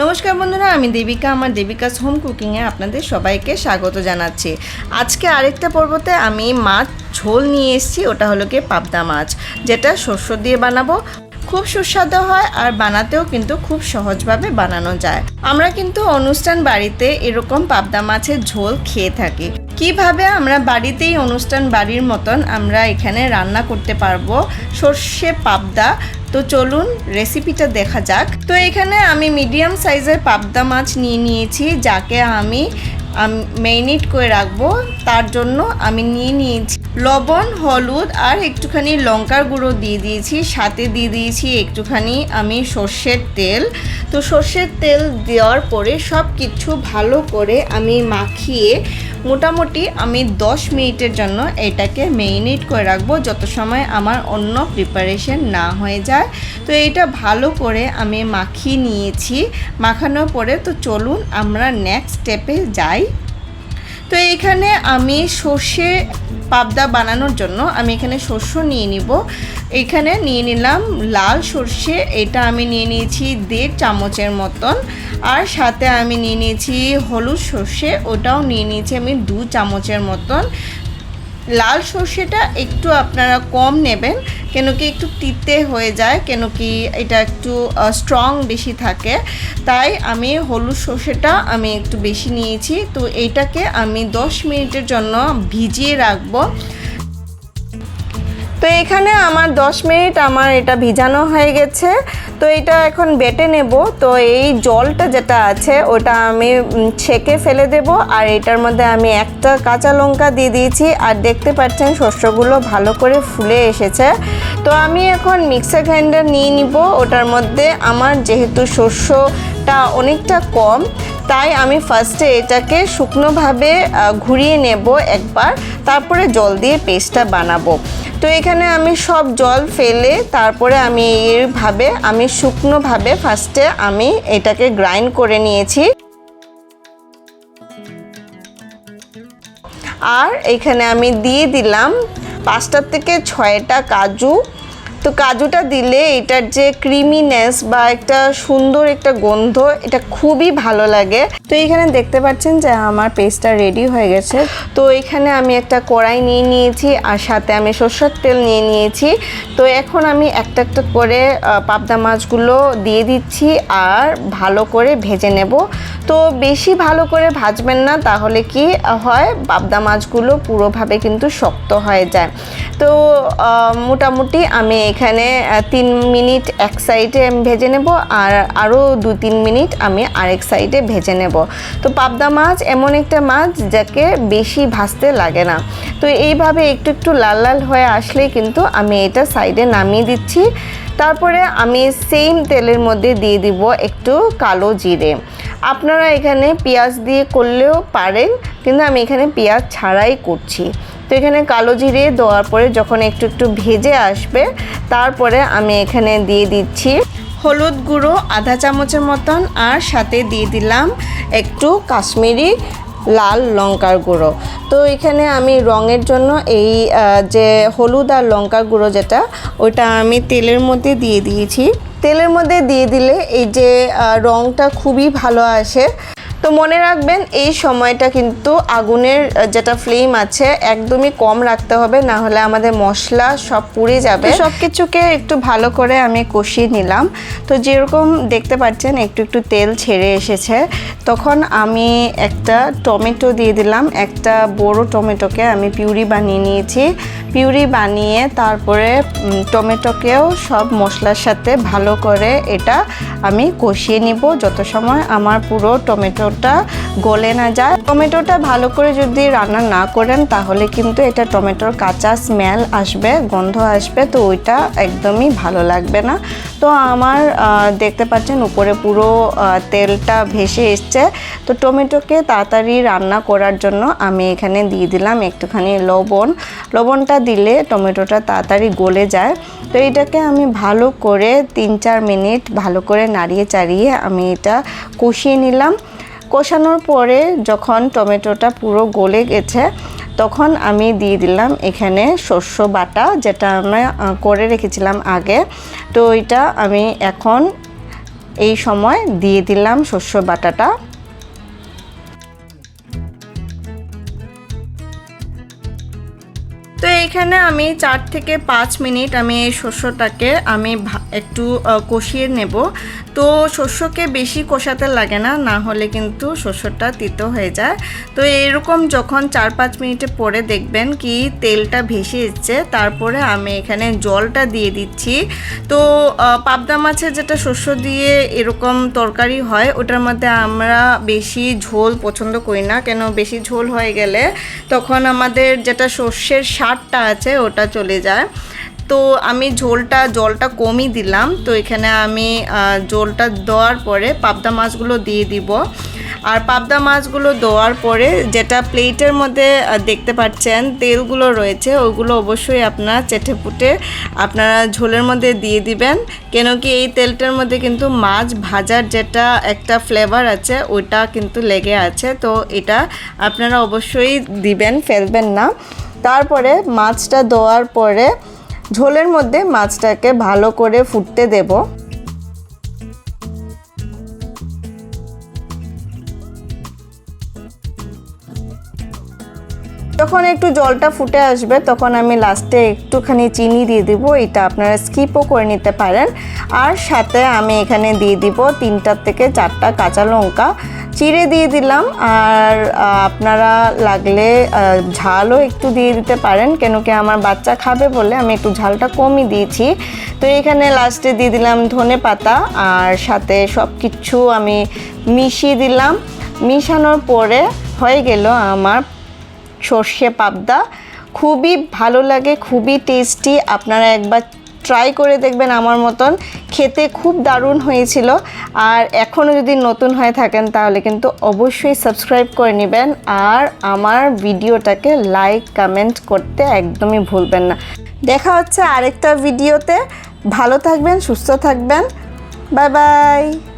নমস্কার বন্ধুরা, আমি দেবিকা। আমার দেবিকাস হোম কুকিংয়ে আপনাদের সবাইকে স্বাগত জানাচ্ছি। আজকে আরেকটা পর্বতে আমি মাছ, ঝোল নিয়ে এসেছি, ওটা হলো গিয়ে পাবদা মাছ, যেটা শস্য দিয়ে বানাবো। খুব সুস্বাদু হয় আর বানাতেও কিন্তু খুব সহজভাবে বানানো যায়। আমরা কিন্তু অনুষ্ঠান বাড়িতে এরকম পাবদা মাছের ঝোল খেয়ে থাকি। কীভাবে আমরা বাড়িতেই অনুষ্ঠান বাড়ির মতন আমরা এখানে রান্না করতে পারব সর্ষে পাবদা তো চলুন রেসিপিটা দেখা যাক। তো এখানে আমি মিডিয়াম সাইজের পাবদা মাছ নিয়ে নিয়েছি, যাকে আমি মেরিনেট করে রাখব। তার জন্য আমি নিয়ে নিয়েছি লবণ, হলুদ আর একটুখানি লঙ্কার গুঁড়ো দিয়ে দিয়েছি। সাথে দিয়ে দিয়েছি একটুখানি আমি সর্ষের তেল। তো সর্ষের তেল দেওয়ার পরে সব কিছু ভালো করে আমি মাখিয়ে মোটামুটি আমি 10 মিনিটের জন্য এটাকে মেরিনেট করে রাখব যত সময় আমার অন্য প্রিপারেশন না হয়ে যায়। তো এটা ভালো করে আমি মাখিয়ে নিয়েছি। মাখানোর পরে তো চলুন আমরা নেক্সট স্টেপে যাই। তো এখানে আমি সর্ষে পাবদা বানানোর জন্য আমি এখানে শস্য নিয়ে নিব। এখানে নিয়ে নিলাম লাল সর্ষে, এটা আমি নিয়ে নিয়েছি দেড় চামচের মতন। আর সাথে আমি নিয়ে নিয়েছি হলুদ সর্ষে, ওটাও নিয়ে নিয়েছি আমি দু চামচের মতন। লাল সর্ষেটা একটু আপনারা কম নেবেন, কেন কি একটু তিতে হয়ে যায়, কেন কি এটা একটু স্ট্রং বেশি থাকে। তাই আমি হলুদ সর্ষেটা আমি একটু বেশি নিয়েছি। তো এইটাকে আমি 10 মিনিটের জন্য ভিজিয়ে রাখব। তো এখানে আমার 10 মিনিট আমার এটা ভিজানো হয়ে গেছে। তো এটা এখন বেটে নেব। তো এই জলটা যেটা আছে, ওটা আমি ছেঁকে ফেলে দেব। আর এটার মধ্যে আমি একটা কাঁচা লঙ্কা দিয়ে দিয়েছি। আর দেখতে পাচ্ছেন শস্যগুলো ভালো করে ফুলে এসেছে। তো আমি এখন মিক্সার গ্রাইন্ডার নিয়ে নিব। ওটার মধ্যে আমার যেহেতু শস্যটা অনেকটা কম, তাই আমি ফার্স্টে এটাকে শুকনোভাবে ঘুরিয়ে নেব একবার। তারপরে জল দিয়ে পেস্টটা বানাবো। তো এখানে আমি সব জল ফেলে তারপরে আমি এইভাবে, আমি শুকনোভাবে ফার্স্টে আমি এটাকে গ্রাইন্ড করে নিয়েছি। আর এখানে আমি দিয়ে দিলাম পাঁচটা থেকে ছয়টা কাজু। তো কাজুটা দিলে এটার যে ক্রিমিনেস বা একটা সুন্দর একটা গন্ধ, এটা খুবই ভালো লাগে। তো এখানে দেখতে পাচ্ছেন যে আমার পেস্টটা রেডি হয়ে গেছে। তো এখানে আমি একটা কড়াই নিয়ে নিয়েছি আর সাথে আমি সর্ষের তেল নিয়ে নিয়েছি। তো এখন আমি একটা একটা করে পাবদা মাছগুলো দিয়ে দিচ্ছি আর ভালো করে ভেজে নেব। তো বেশি ভালো করে ভাজবেন না, তাহলে কি হয়, পাবদা মাছগুলো পুরোভাবে কিন্তু শক্ত হয়ে যায়। তো মোটামুটি আমি এখানে তিন মিনিট এক সাইডে ভেজে নেব আর আরও দু তিন মিনিট আমি আরেক সাইডে ভেজে নেব। তো পাবদা মাছ এমন একটা মাছ যাকে বেশি ভাজতে লাগে না। তো এইভাবে একটু একটু লাল লাল হয়ে আসলে কিন্তু আমি এটা সাইডে নামিয়ে দিচ্ছি। তারপরে আমি সেম তেলের মধ্যে দিয়ে দিব একটু কালো জিরে। আপনারা এখানে পেঁয়াজ দিয়ে করলেও পারেন, কিন্তু আমি এখানে পেঁয়াজ ছাড়াই করছি। তো এখানে কালো জিরে দেওয়ার পরে যখন একটু একটু ভেজে আসবে, তারপরে আমি এখানে দিয়ে দিচ্ছি হলুদ গুঁড়ো, আধা চামচের মতন, আর সাথে দিয়ে দিলাম একটু কাশ্মীরি লাল লঙ্কার গুঁড়ো। তো এখানে আমি রঙের জন্য এই যে হলুদ আর লঙ্কার গুঁড়ো যেটা, ওটা আমি তেলের মধ্যে দিয়ে দিয়েছি। তেলের মধ্যে দিয়ে দিলে এই যে রঙটা খুবই ভালো আসে। তো মনে রাখবেন, এই সময়টা কিন্তু আগুনের যেটা ফ্লেম আছে, একদমই কম রাখতে হবে, না হলে আমাদের মশলা সব পুড়ে যাবে। সব কিছুকে একটু ভালো করে আমি কষিয়ে নিলাম। তো যেরকম দেখতে পাচ্ছেন, একটু একটু তেল ছেড়ে এসেছে। তখন আমি একটা টমেটো দিয়ে দিলাম। একটা বড় টমেটোকে আমি পিউরি বানিয়ে নিয়েছি। পিউরি বানিয়ে তারপরে টমেটোকেও সব মশলার সাথে ভালো করে এটা আমি কষিয়ে নিব। যত সময় আমার পুরো টমেটোটা গলে না যায়। টমেটোটা ভালো করে যদি রান্না না করেন, তাহলে কিন্তু এটা টমেটোর কাঁচা স্মেল আসবে, গন্ধ আসবে, তো ওইটা একদমই ভালো লাগবে না। তো আমার দেখতে পাচ্ছেন উপরে পুরো তেলটা ভেসে এসছে। তো টমেটোকে তাড়াতাড়ি রান্না করার জন্য আমি এখানে দিয়ে দিলাম একটুখানি লবণ। লবণটা দিলে টমেটোটা তাড়াতাড়ি গলে যায়। তো এটাকে আমি ভালো করে তিন চার মিনিট ভালো করে নাড়িয়ে চাড়িয়ে আমি এটা কষিয়ে নিলাম। কষানোর পরে যখন টমেটোটা পুরো গলে গেছে, তখন আমি দিয়ে দিলাম এখানে শস্য বাটা, যেটা আমরা করে রেখেছিলাম আগে। তো এটা আমি এখন এই সময় দিয়ে দিলাম শস্য বাটাটা। তো এইখানে আমি চার থেকে পাঁচ মিনিট আমি এই শস্যটাকে আমি একটু কষিয়ে নেব। তো শস্যকে বেশি কষাতে লাগে না না হলে কিন্তু শস্যটা তিতো হয়ে যায়। তো এরকম যখন চার পাঁচ মিনিটে পরে দেখবেন কি তেলটা ভেসে এসছে, তারপরে আমি এখানে জলটা দিয়ে দিচ্ছি। তো পাবদা মাছের যেটা শস্য দিয়ে এরকম তরকারি হয়, ওটার মধ্যে আমরা বেশি ঝোল পছন্দ করি না। কেন? বেশি ঝোল হয়ে গেলে তখন আমাদের যেটা শস্যের স্বাদটা আছে, ওটা চলে যায়। তো আমি ঝোলটা, জলটা কমই দিলাম। তো এখানে আমি জলটা দেওয়ার পরে পাবদা মাছগুলো দিয়ে দিব। আর পাবদা মাছগুলো দেওয়ার পরে যেটা প্লেটের মধ্যে দেখতে পাচ্ছেন, তেলগুলো রয়েছে, ওগুলো অবশ্যই আপনারা চেটে পুটে আপনারা ঝোলের মধ্যে দিয়ে দিবেন। কেন কি এই তেলটার মধ্যে কিন্তু মাছ ভাজার যেটা একটা ফ্লেভার আছে ওইটা কিন্তু লেগে আছে। তো এটা আপনারা অবশ্যই দিবেন, ফেলবেন না। তারপরে মাছটা দেওয়ার পরে ঝোলের মধ্যে মাছটাকে ভালো করে ফুটতে দেব। যখন একটু জলটা ফুটে আসবে, তখন আমি লাস্টে একটুখানি চিনি দিয়ে দিব। এটা আপনারা স্কিপও করে নিতে পারেন। আর সাথে আমি এখানে দিয়ে দিব তিনটার থেকে চারটা কাঁচা লঙ্কা। চিড়ে দিয়ে দিলাম আর আপনারা লাগলে ঝালও একটু দিয়ে দিতে পারেন, কেন কি আমার বাচ্চা খাবে বলে আমি একটু ঝালটা কমই দিয়েছি। তো এখানে লাস্টে দিয়ে দিলাম ধনে পাতা আর সাথে সব কিছু আমি মিশিয়ে দিলাম। মিশানোর পরে হয়ে গেল আমার সর্ষে পাবদা। খুবই ভালো লাগে, খুবই টেস্টি আপনারা একবার ট্রাই করে দেখবেন আমার মতন। খেতে খুব দারুণ হয়েছিল। আর এখনও যদি নতুন হয়ে থাকেন, তাহলে কিন্তু অবশ্যই সাবস্ক্রাইব করে নেবেন। আর আমার ভিডিওটাকে লাইক কমেন্ট করতে একদমই ভুলবেন না। দেখা হচ্ছে আরেকটা ভিডিওতে। ভালো থাকবেন, সুস্থ থাকবেন। Bye bye